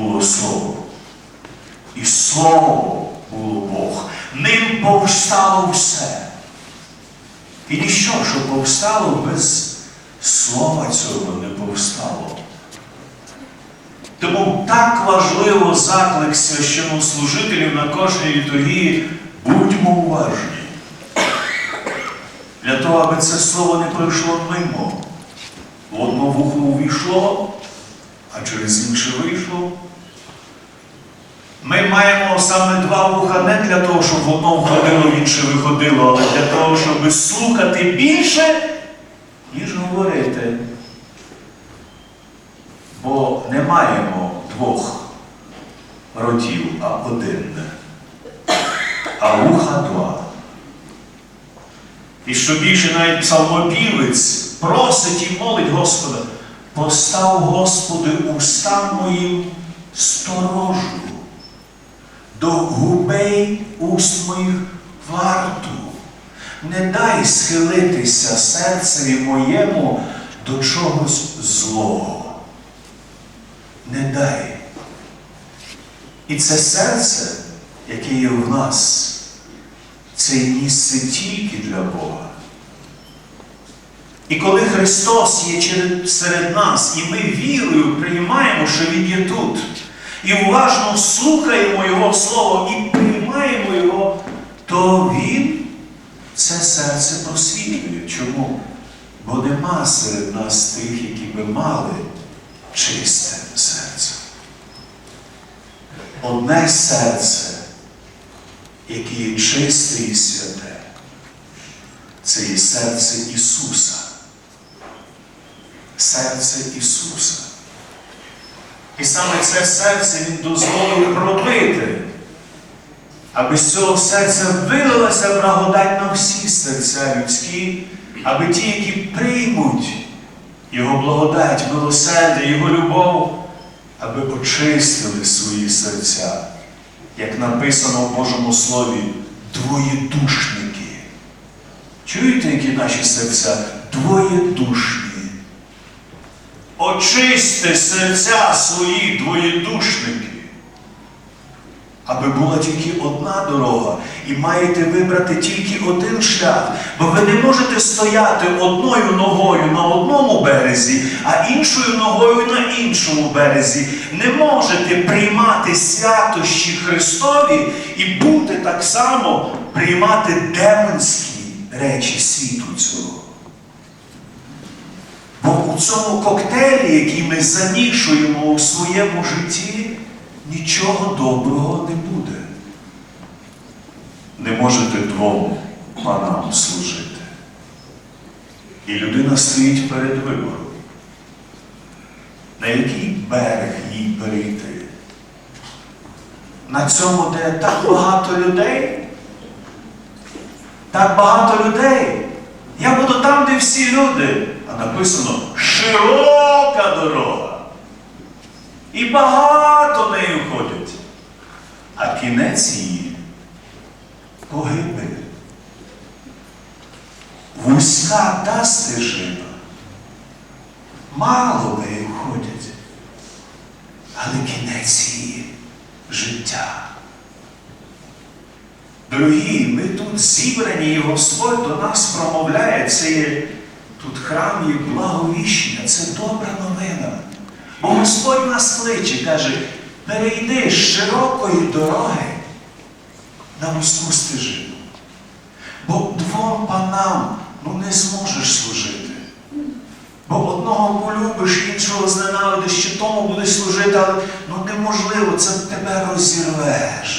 було Слово. І Слово було Бог. Ним повстало все. І ніщо, що повстало, без слова цього не повстало. Тому так важливо заклик священнослужителів на кожній літургії будьмо уважні. Для того, аби це слово не пройшло мимо. В одно вухо увійшло, а через інше вийшло. Ми маємо саме два вуха не для того, щоб одно входило, в інше виходило, але для того, щоб слухати більше, ніж говорити. Бо не маємо двох ротів, а один. А вуха два. І що більше навіть псалмопівець просить і молить Господа, постав, Господи, уста моїм сторожу, до губей уст моїх варту. Не дай схилитися серцеві моєму до чогось злого. Не дай. І це серце, яке є в нас, це місце тільки для Бога. І коли Христос є серед нас, і ми вірою приймаємо, що Він є тут, і уважно слухаємо Його Слово і приймаємо Його, то Він це серце просвітлює. Чому? Бо нема серед нас тих, які би мали чисте серце. Одне серце, яке є чисте і святе, це є серце Ісуса. Серце Ісуса. І саме це серце Він дозволив пробити, аби з цього серця вилилася благодать на всі серця людські, аби ті, які приймуть Його благодать, милосердя, Його любов, аби очистили свої серця, як написано в Божому Слові, двоєдушники. Чуєте, які наші серця? Двоєдушні. Очисти серця свої двоєдушники, аби була тільки одна дорога, і маєте вибрати тільки один шлях, бо ви не можете стояти одною ногою на одному березі, а іншою ногою на іншому березі. Не можете приймати святощі Христові і бути так само приймати демонські речі світу цього. У цьому коктейлі, який ми замішуємо у своєму житті, нічого доброго не буде. Не можете двом панам служити. І людина стоїть перед вибором. На який берег їй перейти? На цьому, де так багато людей? Так багато людей. Я буду там, де всі люди. А написано широка дорога. І багато нею ходять. А кінець її погибель. Вузька та стежина. Мало нею ходять. Але кінець її життя. Дорогі, ми тут зібрані, і Господь до нас промовляє. Це тут храм є благовіщення, це добра новина. Бо Господь нас кличе, каже, перейди з широкої дороги на вузьку стежину. Бо двом панам ну, не зможеш служити. Бо одного полюбиш, іншого зненавидиш, чи тому будеш служити, але ну, неможливо, це тебе розірвеш.